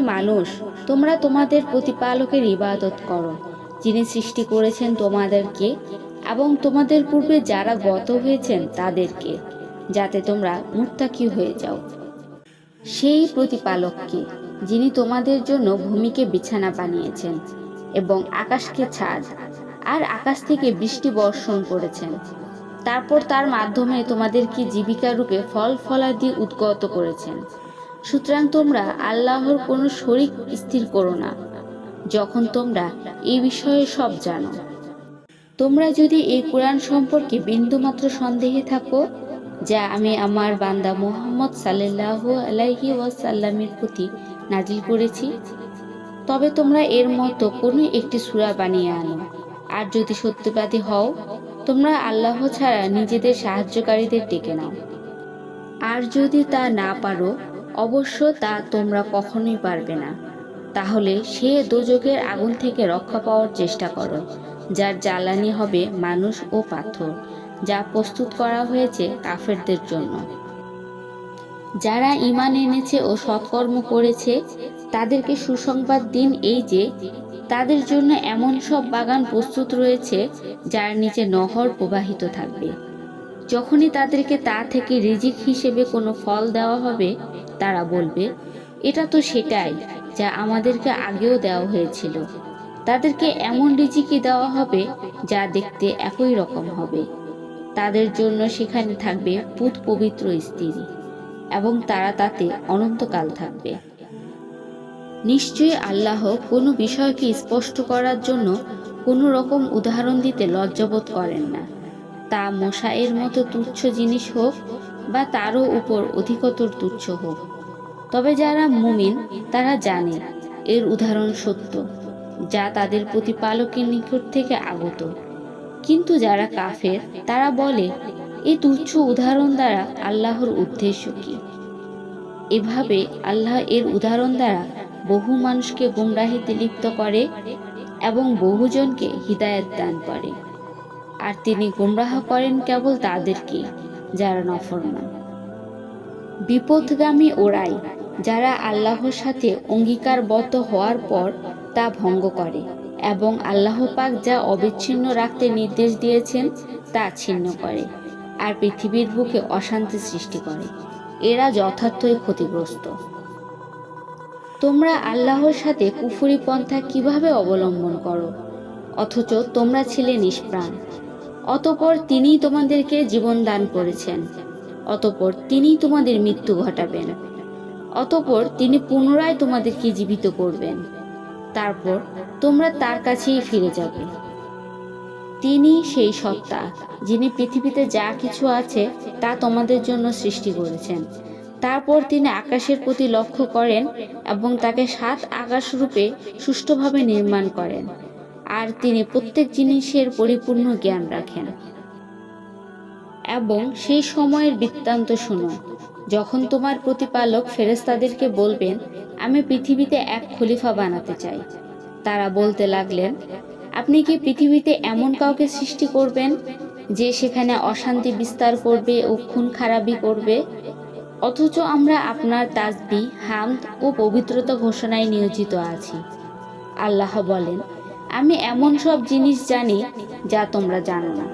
মানুষ, তোমরা তোমাদের প্রতিপালকের ইবাদত করো, যিনি সৃষ্টি করেছেন তোমাদেরকে এবং তোমাদের পূর্বে যারা গত হয়েছেন তাদেরকে, যাতে তোমরা মুত্তাকি হয়ে যাও। সেই প্রতিপালককে, যিনি তোমাদের জন্য ভূমিকে বিছানা বানিয়েছেন এবং আকাশকে ছাদ আর আকাশ থেকে বৃষ্টি বর্ষণ করেছেন। তারপর তার মাধ্যমে তোমাদেরকে জীবিকা রূপে ফল ফলাদি উদ্গত করেছেন। সুতরাং তোমরা আল্লাহর কোনো শরিক স্থির করো না, যখন তোমরা এই বিষয়ে সব জানো। তোমরা যদি এই কোরআন সম্পর্কে বিন্দুমাত্র সন্দেহে থাকো, যা আমি আমার বান্দা মোহাম্মদ সাল্লাহ আলাইহি ওয়াসাল্লামের প্রতি নাজিল করেছি, তবে তোমরা এর মতো কোনো একটি সূরা বানিয়ে আনো। আর যদি সত্যবাদী হও, তোমরা আল্লাহ ছাড়া নিজেদের সাহায্যকারীদের ডেকে নাও। আর যদি তা না পারো অবশ্য তা তোমরা কখনোই পারবে না। তাহলে সে দোজকের আগুন থেকে রক্ষা পাওয়ার চেষ্টা করো, যার জ্বালানি হবে মানুষ ও পাথর, যা প্রস্তুত করা হয়েছে কাফেরদের জন্য। যারা ঈমান এনেছে ও সৎকর্ম করেছে, তাদেরকে সুসংবাদ দিন এই যে, তাদের জন্য এমন সব বাগান প্রস্তুত রয়েছে, যার নিচে নহর প্রবাহিত থাকবে। যখনই তাদেরকে তা থেকে রিজিক হিসেবে কোনো ফল দেওয়া হবে, তারা বলবে, এটা তো সেটাই যা আমাদেরকে আগেও দেওয়া হয়েছিল। তাদেরকে এমন রিজিকই দেওয়া হবে যা দেখতে একই রকম হবে। তাদের জন্য সেখানে থাকবে পুত পবিত্র স্ত্রী এবং তারা তাতে অনন্তকাল থাকবে। নিশ্চয়ই আল্লাহ কোনো বিষয়কে স্পষ্ট করার জন্য কোনো রকম উদাহরণ দিতে লজ্জাবোধ করেন না। তা মশায়ের মতো তুচ্ছ জিনিস হোক বা তারও উপর অধিকতর তুচ্ছ হোক। তবে যারা মুমিন, তারা জানে, এর উদাহরণ সত্য, যা তাদের প্রতিপালকের নিকট থেকে আগত। কিন্তু যারা কাফের, তারা বলে এই তুচ্ছ উদাহরণ দ্বারা আল্লাহর উদ্দেশ্য কি? এভাবে আল্লাহ এর উদাহরণ দ্বারা বহু মানুষকে গুমরাহিতে লিপ্ত করে এবং বহুজনকে হিদায়ত দান করে। আর তিনি গুমরাহ করেন কেবল তাদেরকে যারা নফরমান। বিপদগামী ওরাই, যারা আল্লাহর সাথে অঙ্গীকারবদ্ধ হওয়ার পর তা ভঙ্গ করে এবং আল্লাহ পাক যা অবিচ্ছিন্ন রাখতে নির্দেশ দিয়েছেন তা ছিন্ন করে আর পৃথিবীর বুকে অশান্তি সৃষ্টি করে। এরা যথার্থই ক্ষতিগ্রস্ত। তোমরা আল্লাহর সাথে কুফুরি পন্থা কীভাবে অবলম্বন করো? অথচ তোমরা ছিলে নিষ্প্রাণ। অতপর তিনিই তোমাদেরকে জীবন দান করেছেন। অতপর তিনিই তোমাদের মৃত্যু ঘটাবেন। অতপর তিনি পুনরায় তোমাদেরকে জীবিত করবেন। তারপর তোমরা তার কাছেই ফিরে যাবে। তিনি সেই সত্তা, যিনি পৃথিবীতে যা কিছু আছে তা তোমাদের জন্য সৃষ্টি করেছেন। তারপর তিনি আকাশের প্রতি লক্ষ্য করেন এবং তাকে সাত আকাশরূপে সুষ্ঠুভাবে নির্মাণ করেন। আর তিনি প্রত্যেক জিনিসের পরিপূর্ণ জ্ঞান রাখেন। এবং সেই সময়ের বৃত্তান্ত শুনো, যখন তোমার প্রতিপালক ফেরেস্তাদেরকে বলবেন, আমি পৃথিবীতে এক খলিফা বানাতে চাই। তারা বলতে লাগলেন, আপনি কি পৃথিবীতে এমন কাউকে সৃষ্টি করবেন, যে সেখানে অশান্তি বিস্তার করবে ও খুন খারাপি করবে? অথচ আমরা আপনার তাজবি হামদ ও পবিত্রতা ঘোষণায় নিয়োজিত আছি। আল্লাহ বলেন আমি এমন সব জিনিস জানি যা তোমরা জানো না।